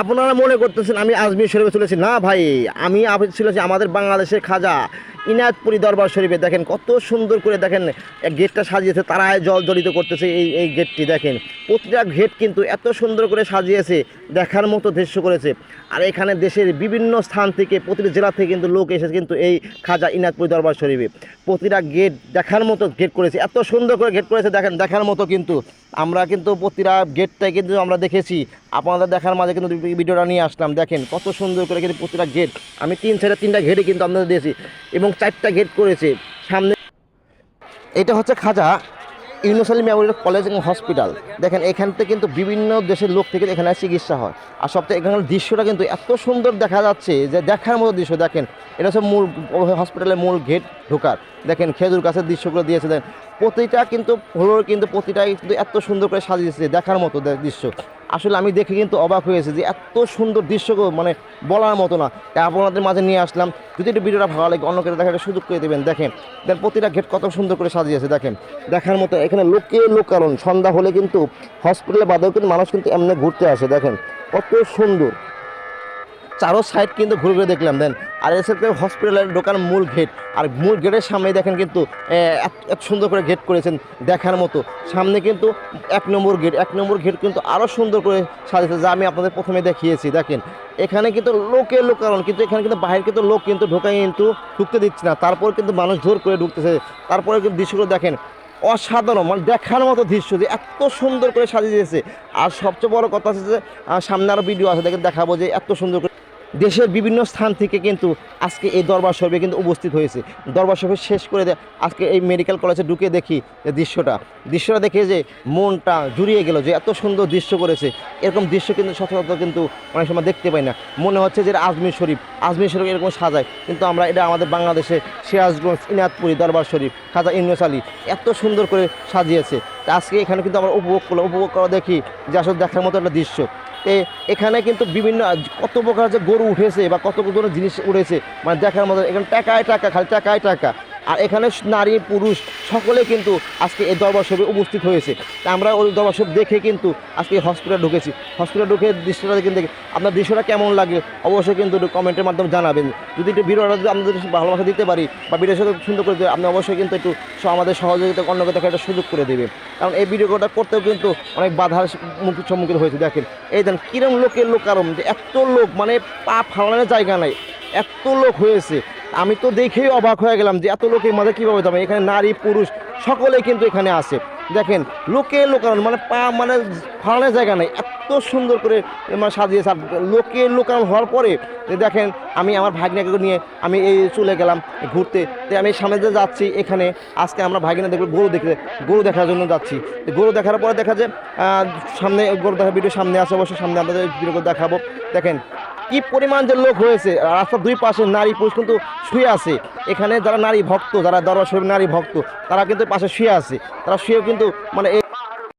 আপনারা মনে করতেছেন আমি আজমির শরীফে চলেছি? না ভাই আমি চলেছি আমাদের বাংলাদেশের খাজা। ইনায়তপুরি দরবার শরীফে দেখেন কত সুন্দর করে দেখেন গেটটা সাজিয়েছে, তারায় জল জড়িত করতেছে এই এই গেটটি দেখেন। প্রতিটা গেট কিন্তু এত সুন্দর করে সাজিয়েছে, দেখার মতো দৃশ্য করেছে। আর এখানে দেশের বিভিন্ন স্থান থেকে, প্রতিটি জেলা থেকে কিন্তু লোক এসেছে কিন্তু এই খাজা ইনায়তপুরি দরবার শরীফে। প্রতিটা গেট দেখার মতো গেট করেছে, এত সুন্দর করে গেট করেছে, দেখেন, দেখার মতো কিন্তু। আমরা কিন্তু প্রতিটা গেটটাই কিন্তু আমরা দেখেছি। আপনাদের দেখার মাঝে কিন্তু ভিডিওটা নিয়ে আসলাম। দেখেন কত সুন্দর করে কিন্তু প্রতিটা গেট, আমি তিন সাইডে তিনটা গেটই কিন্তু আপনাদের দিয়েছি। এবং চারটা গেট করেছে। সামনে এটা হচ্ছে খাজা ইউনিভার্সালি মেমোরিয়াল কলেজ এবং হসপিটাল। দেখেন এখান থেকে কিন্তু বিভিন্ন দেশের লোক থেকে এখানে চিকিৎসা হয়। আর সবথেকে এখানকার দৃশ্যটা কিন্তু এত সুন্দর দেখা যাচ্ছে যে দেখার মতো দৃশ্য। দেখেন, এটা হচ্ছে মূল হসপিটালের মূল গেট ঢোকার। দেখেন, খেজুর গাছের দৃশ্যগুলো দিয়েছে। দেখেন, প্রতিটা কিন্তু ফ্লোর কিন্তু প্রতিটাই কিন্তু এত সুন্দর করে সাজিয়েছে দেখার মতো দৃশ্য। আসলে আমি দেখে কিন্তু অবাক হয়েছি যে এত সুন্দর দৃশ্য মানে বলার মতো না। তাই আপনাদের মাঝে নিয়ে আসলাম। যদি একটু ভিডিওটা ভালো লাগে, অন্য কেটে দেখার সুযোগ করে দেবেন। দেখেন দেন প্রতিটা গেট কত সুন্দর করে সাজিয়েছে দেখেন। দেখার মতো এখানে লোকে লোক কারণ সন্ধ্যা হলে কিন্তু হসপিটালে বাদেও কিন্তু মানুষ কিন্তু এমনি ঘুরতে আসে, দেখেন। কত সুন্দর। চারো সাইড কিন্তু ঘুরে ঘুরে দেখলাম, দেন আর এসে হসপিটালের ঢোকার মূল গেট আর মূল গেটের সামনে দেখেন কিন্তু এত- সুন্দর করে গেট করেছেন দেখার মতো। সামনে কিন্তু এক নম্বর গেট এক নম্বর গেট কিন্তু আরও সুন্দর করে সাজিয়েছে, যা আমি আপনাদের প্রথমে দেখিয়েছি। দেখেন, এখানে কিন্তু লোকে লোক কারণ কিন্তু এখানে কিন্তু বাইরে কিন্তু লোক কিন্তু ঢোকাই কিন্তু ঢুকতে দিচ্ছে না। তারপর কিন্তু মানুষ জোর করে ঢুকতেছে। তারপরে কিন্তু দৃশ্যগুলো দেখেন, অসাধারণ মানে দেখার মতো দৃশ্য যে এত সুন্দর করে সাজিয়ে দিয়েছে আর সবচেয়ে বড় কথা হচ্ছে যে সামনে আরও ভিডিও আছে, দেখেন দেখাবো যে এত সুন্দর করে দেশের বিভিন্ন স্থান থেকে কিন্তু আজকে এই দরবার শরীফে কিন্তু উপস্থিত হয়েছে। দরবার শরীফ শেষ করে আজকে এই মেডিকেল কলেজে ঢুকে দেখি দৃশ্যটা। দৃশ্যটা দেখে যে মনটা জুড়িয়ে গেল যে এত সুন্দর দৃশ্য করেছে। এরকম দৃশ্য কিন্তু সচরাচর কিন্তু অনেক সময় দেখতে পাই না। মনে হচ্ছে যে আজমির শরীফ। আজমির শরীফ এরকম সাজায়। কিন্তু আমরা এটা আমাদের বাংলাদেশে সিরাজগঞ্জ, ইনাতপুরি দরবার শরীফ, খাজা ইউনুস আলী এত সুন্দর করে সাজিয়েছে। আজকে এখানে কিন্তু আমরা উপভোগ করলাম। উপভোগ করা দেখি যে আসলে দেখার মতো একটা দৃশ্য। তে এখানে কিন্তু বিভিন্ন কত প্রকার যে গরু উঠেছে বা কত ধরনের জিনিস উঠেছে মানে দেখার মতো এখানে টাকায় টাকা, খালি টাকায় টাকা। আর এখানে নারী, পুরুষ সকলে কিন্তু আজকে এই দরবার উপস্থিত হয়েছে। আমরা ওই দরবার সব দেখে কিন্তু আজকে হসপিটালে ঢুকেছি। হসপিটালে ঢুকে দৃশ্যটা কিন্তু দেখে আপনার দৃশ্যটা কেমন লাগে অবশ্যই কিন্তু একটু কমেন্টের মাধ্যমে জানাবেন। যদি একটু ভিডিওটা যদি আপনাদের ভালোবাসা দিতে পারি বা ভিডিওর সাথে সুন্দর করে আপনি অবশ্যই কিন্তু একটু আমাদের সহযোগিতা অন্যকে দেখার একটা সুযোগ করে দেবে কারণ এই ভিডিওটা করতেও কিন্তু অনেক বাধার সম্মুখীন হয়েছে, দেখেন। এই দেন কিরম লোকের লোক কারণ যে এত লোক মানে পা ফালানোর জায়গা নাই, এত লোক হয়েছে। আমি তো দেখেই অবাক হয়ে গেলাম যে এত লোকের মাঝে কীভাবে যাবে? এখানে নারী, পুরুষ, সকলেই কিন্তু এখানে আসে। দেখেন, লোকে লোকারণ মানে পা মানে ফালানোর জায়গা নেই। এত সুন্দর করে মানে সাজিয়েছে। আর লোকে লোকারণ হওয়ার পরে দেখেন, আমি আমার ভাগনাকে নিয়ে আমি এই চলে গেলাম ঘুরতে। তো আমি সামনে দিয়ে যাচ্ছি এখানে। আজকে আমরা ভাগিনা দেখব গরু দেখতে। গরু দেখার জন্য যাচ্ছি। গরু দেখার পরে দেখা যায় সামনে গরু দেখার ভিডিও সামনে আসে অবশ্যই সামনে আপনাদের ভিডিও দেখাবো। দেখেন কি পরিমাণ যে লোক হয়েছে রাস্তার দুই পাশে নারী পুরুষ কিন্তু শুয়ে আছে। এখানে যারা নারী ভক্ত, যারা দরবার শরীফ নারী ভক্ত, তারা কিন্তু পাশে শুয়ে আছে। তারা শুয়েও কিন্তু মানে